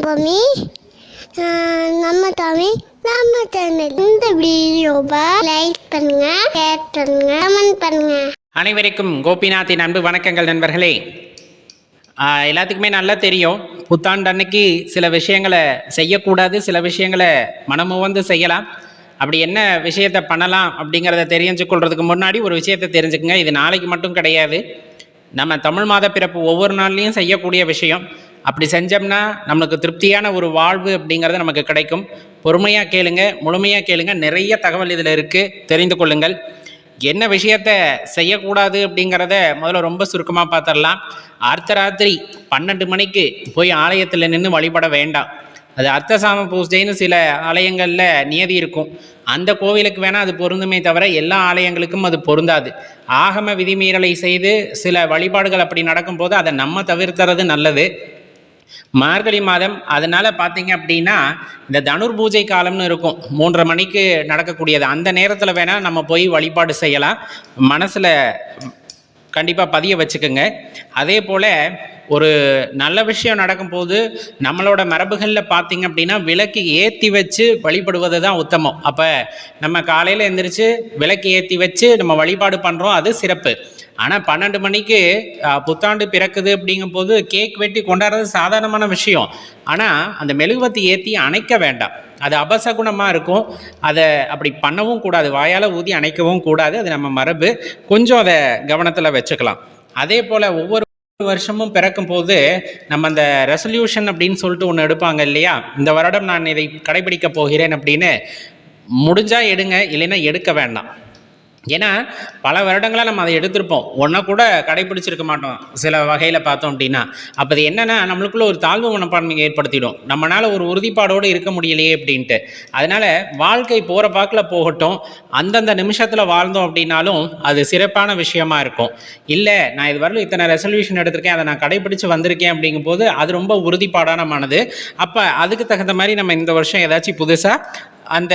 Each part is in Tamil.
பூமி. நம்ம தமிழ் நம்ம சேனல் இந்த வீடியோவை லைக் பண்ணுங்க ஷேர் பண்ணுங்க கமெண்ட் பண்ணுங்க. அனைவருக்கும் கோபிநாத்தின் அன்பு வணக்கங்கள் நண்பர்களே. ஆஹ் எல்லாத்துக்குமே நல்லா தெரியும். புத்தாண்டு அன்னைக்கு சில விஷயங்களை செய்யக்கூடாது சில விஷயங்களை மனமுவந்து செய்யலாம். அப்படி என்ன விஷயத்தை பண்ணலாம் அப்படிங்கிறத தெரிஞ்சு கொள்றதுக்கு முன்னாடி ஒரு விஷயத்தை தெரிஞ்சுக்குங்க. இது நாளைக்கு மட்டும் கிடையாது. நம்ம தமிழ் மாத பிறப்பு ஒவ்வொரு நாள்லையும் செய்யக்கூடிய விஷயம். அப்படி செஞ்சோம்னா நம்மளுக்கு திருப்தியான ஒரு வாழ்வு அப்படிங்கிறது நமக்கு கிடைக்கும். பொறுமையாக கேளுங்க முழுமையாக கேளுங்க. நிறைய தகவல் இதில் இருக்குது தெரிந்து கொள்ளுங்கள். என்ன விஷயத்த செய்யக்கூடாது அப்படிங்கிறத முதல்ல ரொம்ப சுருக்கமாக பார்த்துடலாம் அர்த்தராத்திரி பன்னெண்டு மணிக்கு போய் ஆலயத்தில் நின்று வழிபட வேண்டாம். அது அர்த்தசாம பூஜைன்னு சில ஆலயங்களில் நியதி இருக்கும். அந்த கோவிலுக்கு வேணால் அது பொருந்துமே தவிர எல்லா ஆலயங்களுக்கும் அது பொருந்தாது. ஆகம விதிமீறலை செய்து சில வழிபாடுகள் அப்படி நடக்கும்போது அதை நம்ம தவிர்த்துறது நல்லது. மார்கழி மாதம். அதனால பார்த்தீங்க அப்படின்னா இந்த தனுர் பூஜை காலம்னு இருக்கும். மூன்றரை மணிக்கு நடக்கக்கூடியது. அந்த நேரத்தில் வேணால் நம்ம போய் வழிபாடு செய்யலாம். மனசில் கண்டிப்பாக பதிய வச்சுக்கோங்க. அதே போல் ஒரு நல்ல விஷயம் நடக்கும்போது நம்மளோட மரபுகளில் பார்த்தீங்க அப்படின்னா விளக்கு ஏற்றி வச்சு வழிபடுவது தான் உத்தமம். அப்போ நம்ம காலையில் எந்திரிச்சு விளக்கு ஏற்றி வச்சு நம்ம வழிபாடு பண்ணுறோம் அது சிறப்பு. ஆனால் பன்னெண்டு மணிக்கு புத்தாண்டு பிறக்குது அப்படிங்கும்போது கேக் வெட்டி கொண்டாடுறது சாதாரணமான விஷயம். ஆனால் அந்த மெழுகுவத்தி ஏற்றி அணைக்க வேண்டாம். அது அபசகுணமாக இருக்கும். அதை அப்படி பண்ணவும் கூடாது. வாயால் ஊதி அணைக்கவும் கூடாது. அது நம்ம மரபு. கொஞ்சம் அதை கவனத்தில் வச்சுக்கலாம். அதே போல் ஒவ்வொரு வருஷமும் பிறக்கும் போது நம்ம அந்த ரெசல்யூஷன் அப்படின்னு சொல்லிட்டு ஒன்று எடுப்பாங்க இல்லையா? இந்த வருடம் நான் இதை கடைபிடிக்க போகிறேன் அப்படின்னு முடிஞ்சா எடுங்க இல்லைன்னா எடுக்க வேண்டாம். ஏன்னா பல வருடங்களாக நம்ம அதை எடுத்திருப்போம். ஒன்றை கூட கடைபிடிச்சிருக்க மாட்டோம். சில வகையில் பார்த்தோம் அப்படின்னா. அப்போ அது என்னென்னா நம்மளுக்குள்ள ஒரு தாழ்வு மனப்பான்மை ஏற்படுத்திடும். நம்மளால் ஒரு உறுதிப்பாடோடு இருக்க முடியலையே அப்படின்ட்டு. அதனால் வாழ்க்கை போகிற பாக்கில் போகட்டும். அந்தந்த நிமிஷத்தில் வாழ்ந்தோம் அப்படின்னாலும் அது சிறப்பான விஷயமா இருக்கும். இல்லை நான் இது வரலும் இத்தனை ரெசல்யூஷன் எடுத்திருக்கேன். அதை நான் கடைபிடிச்சு வந்திருக்கேன் அப்படிங்கும்போது அது ரொம்ப உறுதிப்பாடான மனது. அப்போ அதுக்கு தகுந்த மாதிரி நம்ம இந்த வருஷம் ஏதாச்சும் புதுசாக அந்த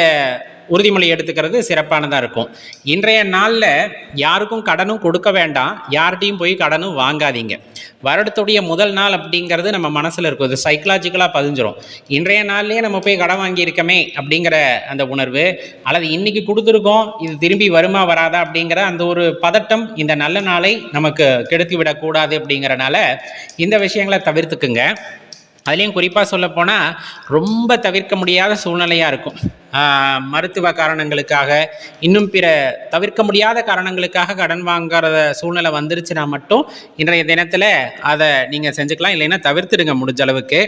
உறுதிமொழி எடுத்துக்கிறது சிறப்பானதாக இருக்கும். இன்றைய நாளில் யாருக்கும் கடனும் கொடுக்க வேண்டாம். யார்கிட்டையும் போய் கடனும் வாங்காதீங்க. வருடத்துடைய முதல் நாள் அப்படிங்கிறது நம்ம மனசில் இருக்கும். இது சைக்கலாஜிக்கலாக பதிஞ்சிரும். இன்றைய நாள்லேயே நம்ம போய் கடன் வாங்கியிருக்கமே அப்படிங்கிற அந்த உணர்வு அல்லது இன்றைக்கி கொடுத்துருக்கோம் இது திரும்பி வருமா வராதா அப்படிங்கிற அந்த ஒரு பதட்டம் இந்த நல்ல நாளை நமக்கு கெடுத்து விடக்கூடாது அப்படிங்கிறனால இந்த விஷயங்களை தவிர்த்துக்குங்க. அதுலேயும் குறிப்பாக சொல்லப்போனால் ரொம்ப தவிர்க்க முடியாத சூழ்நிலையாக இருக்கும். மருத்துவ காரணங்களுக்காக இன்னும் பிற தவிர்க்க முடியாத காரணங்களுக்காக கடன் வாங்குற சூழ்நிலை வந்துருச்சுன்னா மட்டும் இன்றைய தினத்தில் அதை நீங்கள் செஞ்சுக்கலாம் இல்லைன்னா தவிர்த்துடுங்க முடிஞ்ச அளவுக்கு.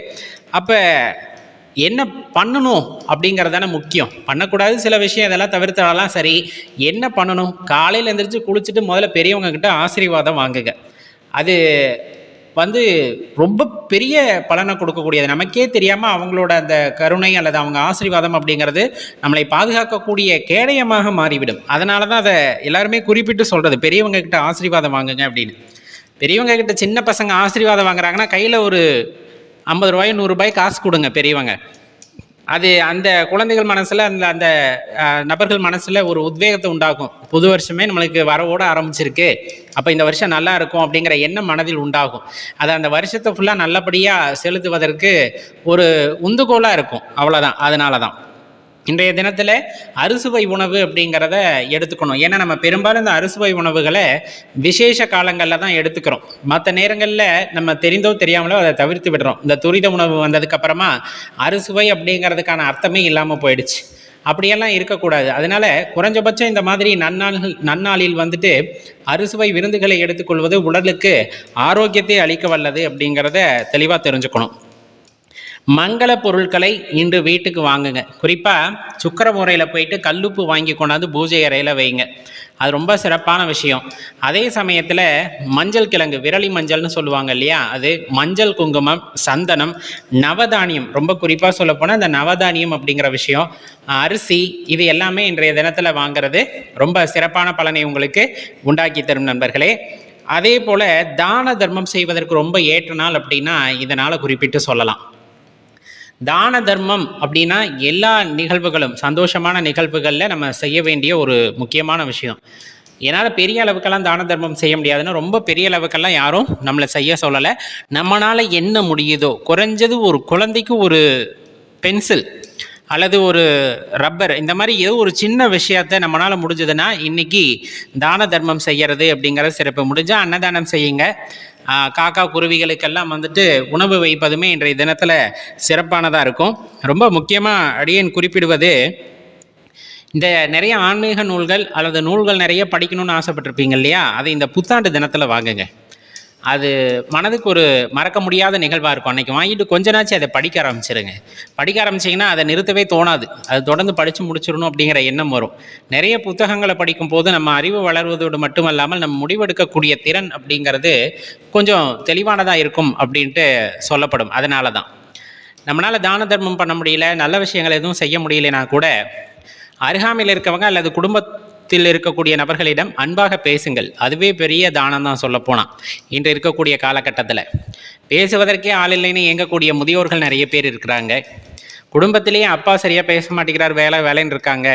அப்போ என்ன பண்ணணும் அப்படிங்கிறது தானே முக்கியம். பண்ணக்கூடாது சில விஷயம் இதெல்லாம் தவிர்த்தாலாம் சரி. என்ன பண்ணணும்? காலையில் எழுந்திரிச்சு குளிச்சுட்டு முதல்ல பெரியவங்க கிட்ட ஆசீர்வாதம் வாங்குங்க. அது வந்து ரொம்ப பெரிய பலனை கொடுக்கக்கூடியது. நமக்கே தெரியாமல் அவங்களோட அந்த கருணை அல்லது அவங்க ஆசீர்வாதம் அப்படிங்கிறது நம்மளை பாதுகாக்கக்கூடிய கேடயமாக மாறிவிடும். அதனால தான் அதை எல்லாருமே குறிப்பிட்டு சொல்கிறது பெரியவங்க கிட்ட ஆசீர்வாதம் வாங்குங்க அப்படின்னு. பெரியவங்க கிட்ட சின்ன பசங்க ஆசீர்வாதம் வாங்குறாங்கன்னா கையில் ஒரு ஐம்பது ரூபாய் நூறுரூபாய் காசு கொடுங்க பெரியவங்க. அது அந்த குழந்தைகள் மனசில் அந்த அந்த நபர்கள் மனசில் ஒரு உத்வேகத்தை உண்டாகும் புது வருஷமே நம்மளுக்கு வரவோட ஆரம்பிச்சிருக்கு. அப்போ இந்த வருஷம் நல்லா இருக்கும் அப்படிங்கிற எண்ணம் மனதில் உண்டாகும். அது அந்த வருஷத்தை ஃபுல்லாக நல்லபடியாக செலுத்துவதற்கு ஒரு உந்துகோலாக இருக்கும். அவ்வளோதான் அதனால தான் இன்றைய தினத்தில் அறுசுவை உணவு அப்படிங்கிறத எடுத்துக்கணும். ஏன்னா நம்ம பெரும்பாலும் இந்த அறுசுவை உணவுகளை விசேஷ காலங்களில் தான் எடுத்துக்கிறோம். மற்ற நேரங்களில் நம்ம தெரிந்தோ தெரியாமலோ அதை தவிர்த்து விடுறோம். இந்த துரித உணவு வந்ததுக்கப்புறமா அறுசுவை அப்படிங்கிறதுக்கான அர்த்தமே இல்லாமல் போயிடுச்சு. அப்படியெல்லாம் இருக்கக்கூடாது. அதனால குறைஞ்சபட்சம் இந்த மாதிரி நன்னாள்கள் நன்னாளில் வந்துட்டு அறுசுவை விருந்துகளை எடுத்துக்கொள்வது உடலுக்கு ஆரோக்கியத்தை அளிக்க வல்லது அப்படிங்கிறத தெளிவாக தெரிஞ்சுக்கணும். மங்கள பொருட்களை இன்று வீட்டுக்கு வாங்குங்க. குறிப்பாக சுக்கர முறையில் போயிட்டு கல்லுப்பு வாங்கி கொண்டாந்து பூஜை அறையில் வைங்க. அது ரொம்ப சிறப்பான விஷயம். அதே சமயத்தில் மஞ்சள் கிழங்கு விரலி மஞ்சள்னு சொல்லுவாங்க இல்லையா? அது மஞ்சள் குங்குமம் சந்தனம் நவதானியம். ரொம்ப குறிப்பாக சொல்லப்போனால் அந்த நவதானியம் அப்படிங்கிற விஷயம் அரிசி இது எல்லாமே இன்றைய தினத்தில் வாங்குறது ரொம்ப சிறப்பான பலனை உங்களுக்கு உண்டாக்கி தரும் நண்பர்களே. அதே போல் தான தர்மம் செய்வதற்கு ரொம்ப ஏற்ற நாள் அப்படின்னா இதனால் குறிப்பிட்டு சொல்லலாம். தான தர்மம் அப்படின்னா எல்லா நிகழ்வுகளும் சந்தோஷமான நிகழ்வுகளில் நம்ம செய்ய வேண்டிய ஒரு முக்கியமான விஷயம். என்னால் பெரிய அளவுக்கெல்லாம் தான தர்மம் செய்ய முடியாதுன்னா ரொம்ப பெரிய அளவுக்கெல்லாம் யாரும் நம்மளை செய்ய சொல்லலை. நம்மளால் என்ன முடியுதோ குறைஞ்சது ஒரு குழந்தைக்கு ஒரு பென்சில் அல்லது ஒரு ரப்பர் இந்த மாதிரி ஏதோ ஒரு சின்ன விஷயத்த நம்மளால் முடிஞ்சதுன்னா இன்றைக்கி தான தர்மம் செய்கிறது அப்படிங்கிறது சிறப்பு. முடிஞ்சால் அன்னதானம் செய்யுங்க. காக்கா குருவிகளுக்கெல்லாம் வந்துட்டு உணவு வைப்பதுமே இன்றைய தினத்தில் சிறப்பானதாக இருக்கும். ரொம்ப முக்கியமாக அடியேன் குறிப்பிடுவது இந்த நிறைய ஆன்மீக நூல்கள் அல்லது நூல்கள் நிறைய படிக்கணும்னு ஆசைப்பட்டிருப்பீங்க இல்லையா? அதை இந்த புத்தாண்டு தினத்தில் வாங்குங்க. அது மனதுக்கு ஒரு மறக்க முடியாத நிகழ்வாக இருக்கும். அன்றைக்கி வாங்கிட்டு கொஞ்ச நாச்சு அதை படிக்க ஆரம்பிச்சிருங்க. படிக்க ஆரம்பிச்சிங்கன்னா அதை நிறுத்தவே தோணாது. அது தொடர்ந்து படித்து முடிச்சிடணும் அப்படிங்கிற எண்ணம் வரும். நிறைய புத்தகங்களை படிக்கும் போது நம்ம அறிவு வளர்வதோடு மட்டுமல்லாமல் நம்ம முடிவெடுக்கக்கூடிய திறன் அப்படிங்கிறது கொஞ்சம் தெளிவானதாக இருக்கும் அப்படின்ட்டு சொல்லப்படும். அதனால தான் நம்மளால் தான தர்மம் பண்ண முடியல நல்ல விஷயங்கள் எதுவும் செய்ய முடியலனா கூட அருகாமையில் இருக்கவங்க அல்லது குடும்பத்தில் இருக்கக்கூடிய நபர்களிடம் அன்பாக பேசுங்கள். அதுவே பெரிய தானம் தான் சொல்லப்போனால் இன்று இருக்கக்கூடிய காலகட்டத்தில் பேசுவதற்கே ஆள் இல்லைன்னு இயங்கக்கூடிய முதியோர்கள் நிறைய பேர் இருக்கிறாங்க. குடும்பத்திலேயே அப்பா சரியாக பேச மாட்டேங்கிறார் வேலை வேலைன்னு இருக்காங்க.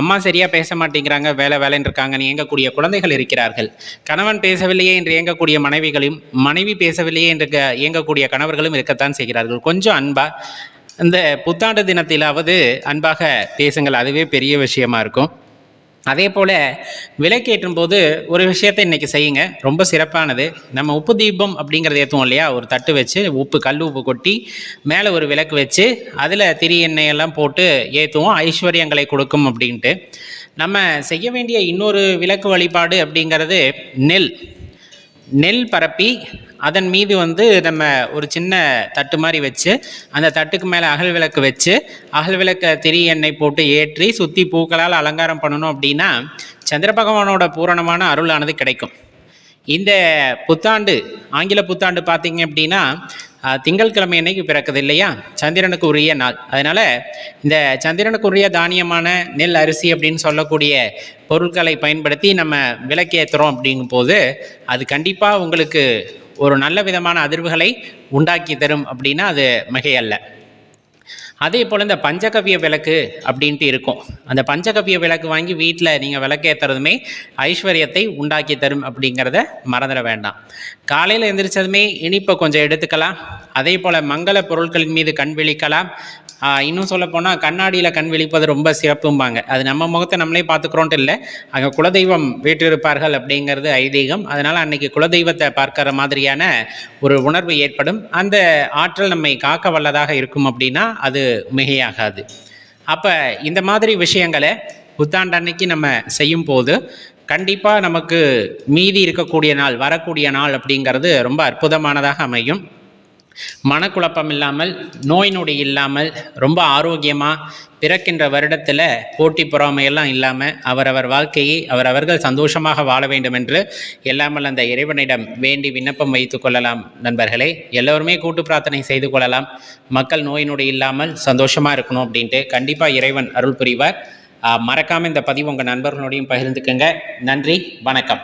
அம்மா சரியாக பேச மாட்டேங்கிறாங்க வேலை வேலைன்னு இருக்காங்கன்னு இயங்கக்கூடிய குழந்தைகள் இருக்கிறார்கள். கணவன் பேசவில்லையே என்று இயங்கக்கூடிய மனைவிகளையும் மனைவி பேசவில்லையே என்று இயங்கக்கூடிய கணவர்களும் இருக்கத்தான் செய்கிறார்கள். கொஞ்சம் அன்பா இந்த புத்தாண்டு தினத்திலாவது அன்பாக பேசுங்கள். அதுவே பெரிய விஷயமா இருக்கும். அதே போல் விளக்கேற்றும் போது ஒரு விஷயத்தை இன்றைக்கி செய்யுங்க. ரொம்ப சிறப்பானது. நம்ம உப்பு தீபம் அப்படிங்கிறது ஏற்றுவோம் இல்லையா? ஒரு தட்டு வச்சு உப்பு கல் உப்பு கொட்டி மேலே ஒரு விளக்கு வச்சு அதில் திரி எண்ணெய் எல்லாம் போட்டு ஏற்றுவோம் ஐஸ்வர்யங்களை கொடுக்கும் அப்படின்ட்டு. நம்ம செய்ய வேண்டிய இன்னொரு விளக்கு வழிபாடு அப்படிங்கிறது நெல். நெல் பரப்பி அதன் மீது வந்து நம்ம ஒரு சின்ன தட்டு மாதிரி வச்சு அந்த தட்டுக்கு மேலே அகல் விளக்கு வச்சு அகல் விளக்க திரி எண்ணெய் போட்டு ஏற்றி சுற்றி பூக்களால் அலங்காரம் பண்ணணும் அப்படின்னா சந்திர பகவானோட பூரணமான அருளானது கிடைக்கும். இந்த புத்தாண்டு ஆங்கில புத்தாண்டு பார்த்தீங்க அப்படின்னா அஹ், திங்கட்கிழமை அன்னைக்கு பிறக்குது இல்லையா? சந்திரனுக்கு உரிய நாள். அதனால இந்த சந்திரனுக்கு உரிய தானியமான நெல் அரிசி அப்படின்னு சொல்லக்கூடிய பொருட்களை பயன்படுத்தி நம்ம விளக்கேற்றுறோம் அப்படிங்கும்போது அது கண்டிப்பாக உங்களுக்கு ஒரு நல்ல விதமான அதிர்வுகளை உண்டாக்கி தரும் அப்படின்னா அது மிகையல்ல அதே போல் இந்த பஞ்சகவ்ய விளக்கு அப்படின்ட்டு இருக்கும். அந்த பஞ்சகவ்ய விளக்கு வாங்கி வீட்டில் நீங்கள் விளக்கேற்றுறதுமே ஐஸ்வர்யத்தை உண்டாக்கி தரும் அப்படிங்கிறத மறந்துட வேண்டாம். காலையில் எந்திரிச்சதுமே இனிப்பை கொஞ்சம் எடுத்துக்கலாம். அதே போல் மங்கள பொருட்களின் மீது கண் விழிக்கலாம். இன்னும் சொல்ல போனால் கண்ணாடியில் கண் விழிப்பது ரொம்ப சிறப்பும்பாங்க. அது நம்ம முகத்தை நம்மளே பார்த்துக்கிறோன்ட்டு இல்லை. அங்கே குலதெய்வம் வீற்றிருப்பார்கள் அப்படிங்கிறது ஐதீகம். அதனால் அன்னைக்கு குலதெய்வத்தை பார்க்குற மாதிரியான ஒரு உணர்வு ஏற்படும். அந்த ஆற்றல் நம்மை காக்க வல்லதாக இருக்கும் அப்படின்னா அது மிகையாகாது. அப்போ இந்த மாதிரி விஷயங்களை புத்தாண்டு அன்னைக்கு நம்ம செய்யும் போது கண்டிப்பாக நமக்கு மீதி இருக்கக்கூடிய நாள் வரக்கூடிய நாள் அப்படிங்கிறது ரொம்ப அற்புதமானதாக அமையும். மனக்குழப்பம் இல்லாமல் நோய் நொடி இல்லாமல் ரொம்ப ஆரோக்கியமாக பிறக்கின்ற வருடத்தில் போட்டி பொறாமையெல்லாம் இல்லாமல் அவரவர் வாழ்க்கையை அவரவர்கள் சந்தோஷமாக வாழ வேண்டும் என்று எல்லாமல் அந்த இறைவனிடம் வேண்டி விண்ணப்பம் வைத்து கொள்ளலாம். நண்பர்களே எல்லோருமே கூட்டு பிரார்த்தனை செய்து கொள்ளலாம். மக்கள் நோய் நொடி இல்லாமல் சந்தோஷமாக இருக்கணும் அப்படின்ட்டு கண்டிப்பாக இறைவன் அருள் புரிவார். மறக்காமல் இந்த பதிவு உங்கள் நண்பர்களோடையும் பகிர்ந்துக்குங்க. நன்றி வணக்கம்.